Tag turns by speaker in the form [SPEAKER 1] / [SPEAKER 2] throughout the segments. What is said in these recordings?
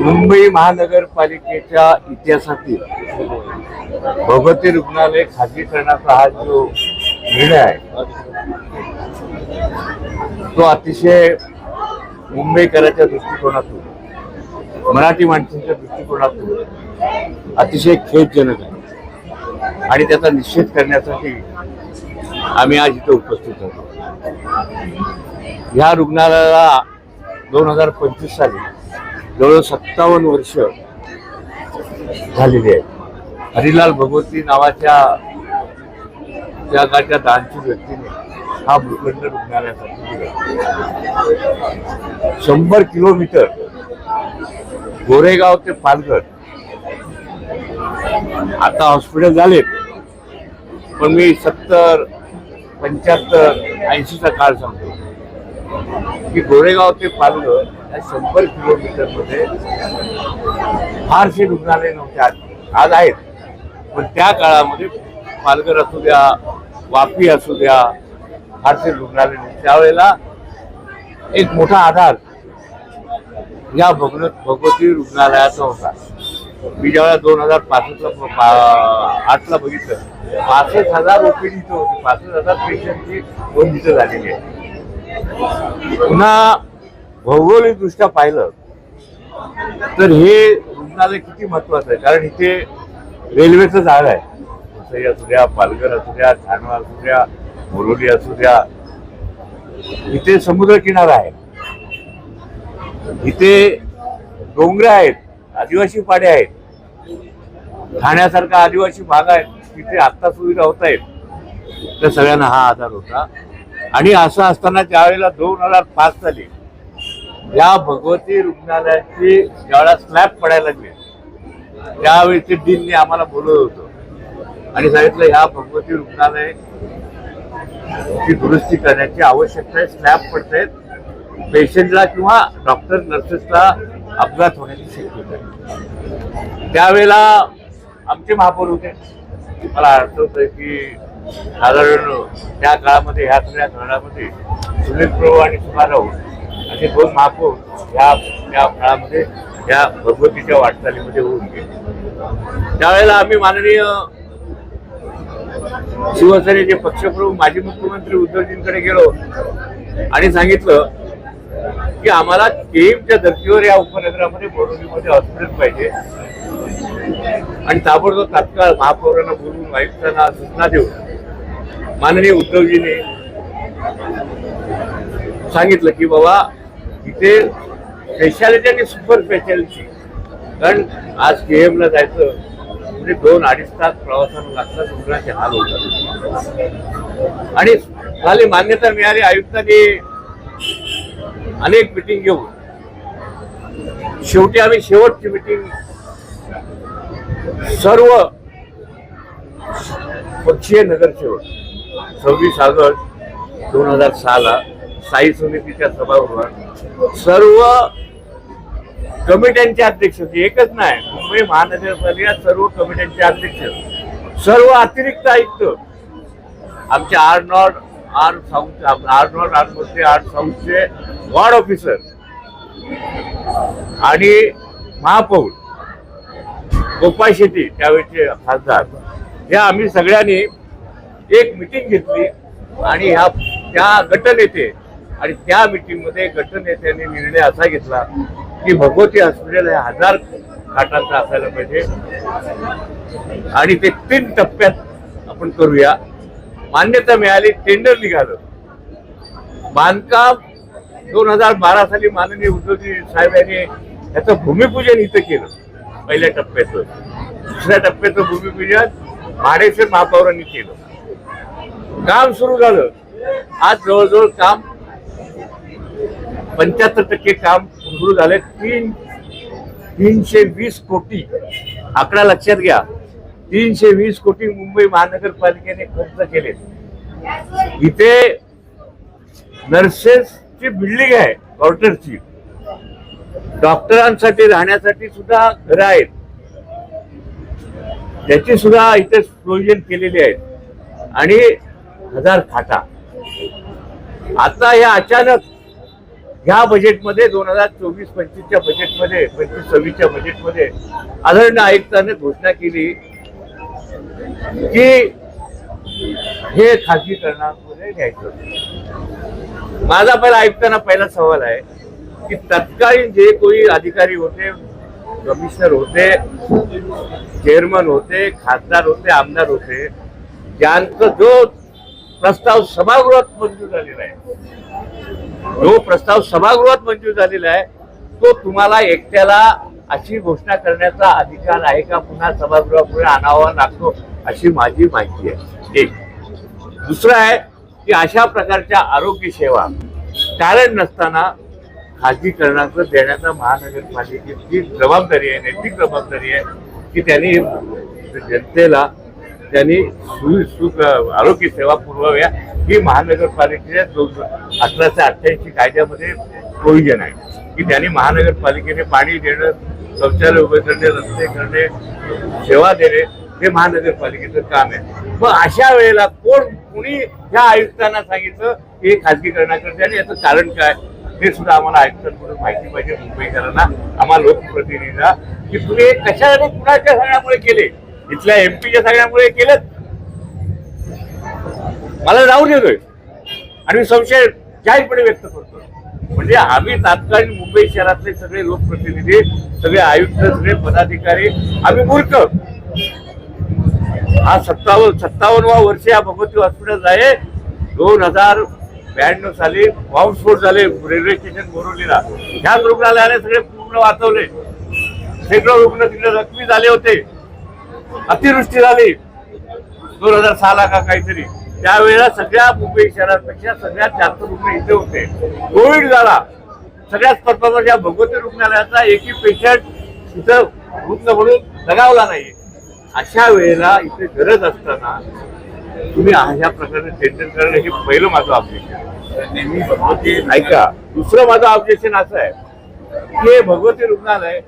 [SPEAKER 1] मुंबई महानगरपालिकेच्या इतिहासातील भगवती रुग्णालय खाजगीकरणाचा हा जो निर्णय आहे तो अतिशय मुंबईकरांच्या दृष्टिकोनातून मराठी माणसांच्या दृष्टिकोनातून अतिशय खेदजनक आहे. आणि त्याचा निषेध करण्यासाठी आम्ही आज इथे उपस्थित आहोत ह्या रुग्णालयाला दोन हजार पंचवीस साली जवळ सत्तावन्न वर्ष झालेली आहेत. हरिलाल भगवती नावाच्या जगाच्या दानशूर व्यक्तीने हा भूखंड रुग्णालयासाठी दिला शंभर किलोमीटर गोरेगाव ते पालघर आता हॉस्पिटल झालेत. पण मी सत्तर पंच्याहत्तर ऐंशीचा काळ सांगतो की गोरेगाव ते पालघर या शंभर किलोमीटरमध्ये फारसे रुग्णालय नव्हते आज. आज आहेत. पण त्या काळामध्ये पालघर असू द्या वापी असू द्या फारसे रुग्णालय नव्हते. त्यावेळेला एक मोठा आधार या भगन भगवती रुग्णालयाचा होता. मी ज्यावेळेला दोन हजार पासष्टला आठला बघितलं पासष्ट हजार ओपीडी इथं होती. पासष्ट हजार पेशंटची नोंद इथं झालेली आहे. पुन्हा भौगोलिकदृष्ट्या पाहिलं तर हे रुग्णालय किती महत्वाचं आहे? कारण इथे रेल्वेचं जाळ आहे. वसई असू द्या पालघर असू द्या ठाणा असू द्या मुरोली असू द्या इथे समुद्रकिनारा आहे. इथे डोंगर आहेत आदिवासी पाडे आहेत. ठाण्यासारखा आदिवासी भाग आहे तिथे आत्ता सुविधा होत आहेत. तर सगळ्यांना हा आधार होता. आणि असं असताना त्यावेळेला दोन हजार पाच साली या भगवती रुग्णालयाची ज्यावेळेला स्लॅब पडायला लागली त्यावेळी ते डीनने आम्हाला बोलवलं होतं. आणि सांगितलं ह्या भगवती रुग्णालय ची दुरुस्ती करण्याची आवश्यकता आहे स्लॅब पडतायत पेशंटला किंवा डॉक्टर नर्सेसला अपघात होण्याची शक्यता आहे. त्यावेळेला आमचे महापौर होते. मला आठवतंय की साधारण त्या काळामध्ये ह्या सगळ्या धरणामध्ये सुनील प्रभू आणि सुमाराव असे दोन महापौर या त्या काळामध्ये या भगवतीच्या वाटचालीमध्ये होऊन गेले. त्यावेळेला आम्ही माननीय शिवसेनेचे पक्षप्रमुख माजी मुख्यमंत्री उद्धवजींकडे गेलो आणि सांगितलं की आम्हाला केमच्या धर्तीवर या उपनगरामध्ये बोडोलीमध्ये हॉस्पिटल पाहिजे. आणि ताबडतोब तात्काळ महापौरांना बोलवून आयुक्तांना सूचना देऊन माननीय उद्धवजीने सांगितलं की बाबा इथे स्पेशालिटी आणि सुपर स्पेशालिटी कारण आज के एमला जायचं म्हणजे दोन अडीच तास प्रवासाला लागतात रुग्णाचे हाल होतात. आणि झाली मान्यता मिळाली आयुक्तांनी अनेक मिटिंग घेऊन. शेवटी आम्ही शेवटची मिटिंग सर्व पक्षीय नगरसेवक सव्वीस ऑगस्ट दोन हजार सहाला स्थायी समितीच्या सभागृहात सर्व कमिट्यांचे अध्यक्ष एकच नाही मुंबई महानगरपालिका सर्व कमिट्यांचे अध्यक्ष सर्व अतिरिक्त आयुक्त आमचे R north R south R north आरमध्ये आर साऊथचे वॉर्ड ऑफिसर आणि महापौर गोपाळ शेट्टी त्यावेळेचे खासदार या आम्ही सगळ्यांनी एक मिटिंग घेतली आणि ह्या त्या गटनेते आणि त्या मिटिंगमध्ये गटनेत्यांनी निर्णय असा घेतला की भगवती हॉस्पिटल हे हजार खाटांचं असायला पाहिजे. आणि ते तीन टप्प्यात आपण करूया. मान्यता मिळाली टेंडर निघालं. बांधकाम दोन हजार बारा साली माननीय उद्धवजी साहेब यांनी याचं भूमिपूजन इथं केलं पहिल्या टप्प्याचं. दुसऱ्या टप्प्याचं भूमिपूजन माडेश्वर महापौरांनी केलं. काम सुरू झालं. आज जवळजवळ काम पंच्याहत्तर टक्के काम सुरू झाले. तीन तीनशे वीस कोटी आकडा लक्षात घ्या. तीनशे वीस कोटी मुंबई महानगरपालिकेने खर्च केले इथे नर्सेसची बिल्डिंग आहे क्वार्टरची डॉक्टरांसाठी राहण्यासाठी सुद्धा घरं आहेत. त्याची सुद्धा इथे प्रोविजन केलेली आहेत. आणि हजार खाटा. आता या अचानक ह्या बजेटमध्ये दोन हजार चोवीस पंचवीसच्या बजेटमध्ये पंचवीस सव्वीसच्या बजेटमध्ये आदरणीय आयुक्तांनी घोषणा केली की हे खाजगीकरणामध्ये घ्यायचं माझा पहिला आयुक्तांना पहिला सवाल आहे की तत्कालीन जे कोणी अधिकारी होते कमिशनर होते चेअरमन होते खासदार होते आमदार होते त्यांचा जो प्रस्ताव सभागृहात मंजूर झालेला आहे. जो प्रस्ताव सभागृहात मंजूर झालेला आहे तो तुम्हाला एकट्याला अशी घोषणा करण्याचा अधिकार आहे का? पुन्हा सभागृहापुढे आणावा लागतो अशी माझी माहिती आहे. एक. दुसरं आहे की अशा प्रकारच्या आरोग्य सेवा कारण नसताना खाजगीकरणाचं देण्याचा महानगरपालिकेची जबाबदारी आहे नैतिक जबाबदारी आहे की त्यांनी जनतेला त्यांनी सु सुख आरोग्य सेवा पुरवाव्या ही महानगरपालिकेच्या दोन अठराशे अठ्ठ्याऐंशी कायद्यामध्ये प्रोव्हिजन आहे. की त्यांनी महानगरपालिकेने पाणी देणं शौचालय उभे करणे रस्ते करणे सेवा देणे हे महानगरपालिकेचं काम आहे. मग अशा वेळेला कोण कुणी ह्या आयुक्तांना सांगितलं की हे खाजगीकरणाकडे आणि याचं कारण काय? हे सुद्धा आम्हाला आयुक्तांकडून माहिती पाहिजे. मुंबईकरांना आम्हाला लोकप्रतिनिधीला की तुम्ही हे कशाने कुणाच्या सगळ्यामुळे केले? इथल्या एमपीच्या सगळ्यामुळे केलं मला जाऊ देतोय आणि मी संशय जाहीरपणे व्यक्त करतो म्हणजे आम्ही तात्कालीन मुंबई शहरातले सगळे लोकप्रतिनिधी सगळे आयुक्त सगळे पदाधिकारी आम्ही मूर्ख. हा सत्तावन्न सत्तावन्नवा वर्ष या भगवती हॉस्पिटल आहे. दोन हजार ब्याण्णव साली बॉम्बस्फोट झाले रेल्वे स्टेशन बोरवलीला. ह्याच रुग्णालयाने सगळे पूर्ण वाचवले. शेकडो रुग्ण तिकडे जखमी झाले होते. अतिवृष्टी झाली दोन हजार सहाला का काहीतरी. त्यावेळेला सगळ्या मुंबई शहरापेक्षा सगळ्यात जास्त रुग्ण इथे होते. कोविड झाला सगळ्यात परफॉर्मन्स या भगवती रुग्णालयाचा एकही पेशंट इथं रुग्ण म्हणून दगावला नाही अशा वेळेला इथे गरज असताना तुम्ही अशा प्रकारे टेंडर करणं हे पहिलं माझं ऑब्जेक्शन ऐका दुसरं माझं ऑब्जेक्शन असं आहे की हे भगवती रुग्णालय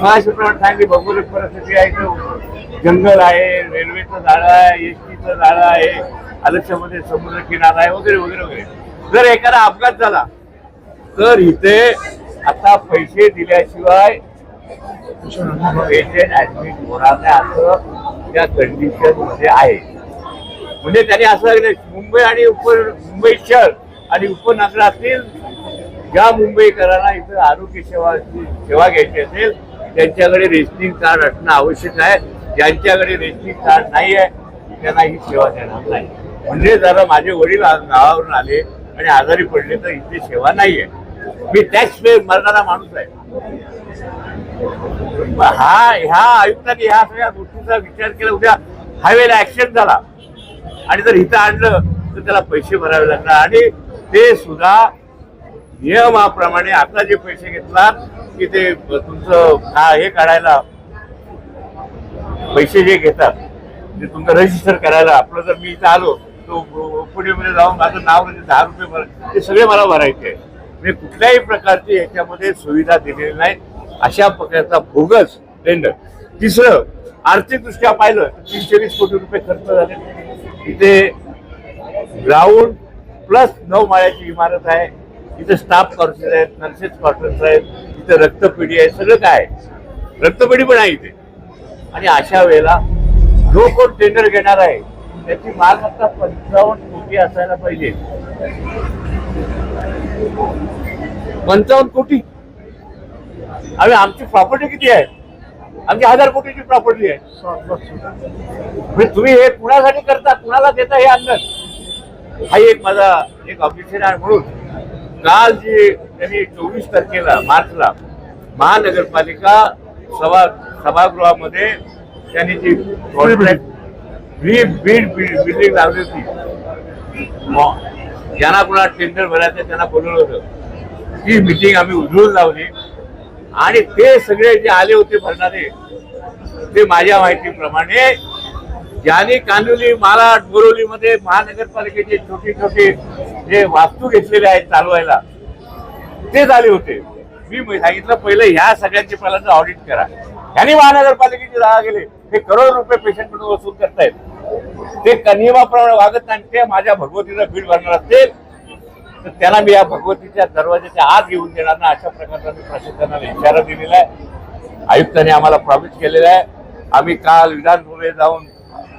[SPEAKER 1] महाराष्ट्रप्रमाणे सांगली भौगोलिक परिस्थिती आहे. इथं जंगल आहे रेल्वेचं झाड आहे एस टीचं झाड आहे आलक्ष्यामध्ये समुद्र किनारा आहे वगैरे वगैरे वगैरे. जर एखादा अपघात झाला तर इथे आता पैसे दिल्याशिवाय पेशंट ऍडमिट होणार नाही असं त्या कंडिशनमध्ये आहे. म्हणजे त्यांनी असं मुंबई आणि उप मुंबई शहर आणि उपनगरातील ज्या मुंबईकरांना इथं आरोग्य सेवा सेवा घ्यायची असेल त्यांच्याकडे रेशनिंग कार्ड असणं आवश्यक आहे. ज्यांच्याकडे रेशनिंग कार्ड नाही आहे त्यांना ही सेवा देणार नाही. म्हणजे जरा माझे वडील गावावरून आले आणि आजारी पडले तर इथे सेवा नाही आहे. मी टॅक्स पे मरणारा माणूस आहे. हा ह्या आयुक्तांनी ह्या सगळ्या गोष्टीचा विचार केला. उद्या हायवेला ऍक्सिडेंट झाला. आणि जर इथं आणलं तर त्याला पैसे भरावे लागणार. आणि ते सुद्धा नियमाप्रमाणे आता जे पैसे घेतलात की ते तुमचं हा हे काढायला पैसे जे घेतात ते तुमचं रजिस्टर करायला आपलं जर मी इथं आलो तो पुण्यामध्ये जाऊन माझं नाव म्हणजे दहा रुपये भर ते सगळे मला भरायचे आहे म्हणजे कुठल्याही प्रकारची याच्यामध्ये सुविधा दिलेली नाही. अशा प्रकारचा भोगच टेंडर तिसरं आर्थिकदृष्ट्या पाहिलं तर तीनशे वीस कोटी रुपये खर्च झाले. इथे ग्राउंड प्लस नऊ माळ्याची इमारत आहे. इथे स्टाफ क्वार्टर्स आहेत नर्सेस क्वार्टर्स आहेत इथे रक्तपेढी आहे सगळं काय आहे. रक्तपेढी पण आहे इथे. आणि अशा वेळेला जो कोण टेंडर घेणार आहे. त्याची मालमत्ता पंचावन्न कोटी असायला पाहिजे. पंचावन्न कोटी? आणि आमची प्रॉपर्टी किती आहे? आमची हजार कोटीची प्रॉपर्टी आहे. म्हणजे तुम्ही हे कुणासाठी करता? कुणाला देता हे अंदाज हा एक माझा एक ऑब्जेक्शन आहे म्हणून. काल जे त्यांनी चोवीस तारखेला मार्चला महानगरपालिका सभा सभागृहामध्ये त्यांनी जी कॉन्ट्रॅक्ट बीड बिल्डिंग लावली होती म- ज्यांना कुणा टेंडर भरायचं त्यांना बोलवलं होतं. ती मिटिंग आम्ही उजळून लावली. आणि ते सगळे जे आले होते भरणारे ते माझ्या माहितीप्रमाणे ज्यांनी कांदिवली मालाड बोरवलीमध्ये महानगरपालिकेचे छोटे छोटे जे वास्तू घेतलेले आहेत चालवायला ते झाले होते. मी सांगितलं पहिलं ह्या सगळ्यांचे पहिल्यांदा ऑडिट करा. ह्यांनी महानगरपालिकेची जागा गेले. हे करोड रुपये पेशंट म्हणून वसूल करतायत. ते क- नियमाप्रमाणे वागत नाही ते माझ्या भगवतीला भीड भरणार असतील तर त्यांना मी या भगवतीच्या दरवाजाच्या आत घेऊन देणार ना अशा प्रकारचा मी प्रशासनाला इशारा दिलेला आहे. आयुक्तांनी आम्हाला प्रॉमिस केलेला आहे. आम्ही काल विधानसभेत जाऊन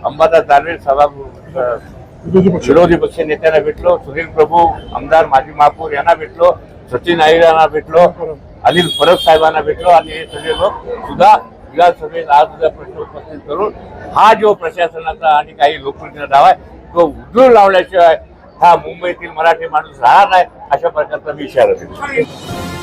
[SPEAKER 1] अंबादास दानवे सभा विरोधी पक्ष नेत्यांना भेटलो सुनील प्रभू आमदार माजी महापौर यांना भेटलो सचिन आयर यांना भेटलो अनिल परब साहेबांना भेटलो आणि हे सगळे लोक सुद्धा विधानसभेत आज उद्या प्रश्न उपस्थित करून हा जो प्रशासनाचा आणि काही लोकप्रतिनिधी डाव आहे तो उजळून लावल्याशिवाय हा मुंबईतील मराठी माणूस राहणार नाही अशा प्रकारचा मी इशारा दिला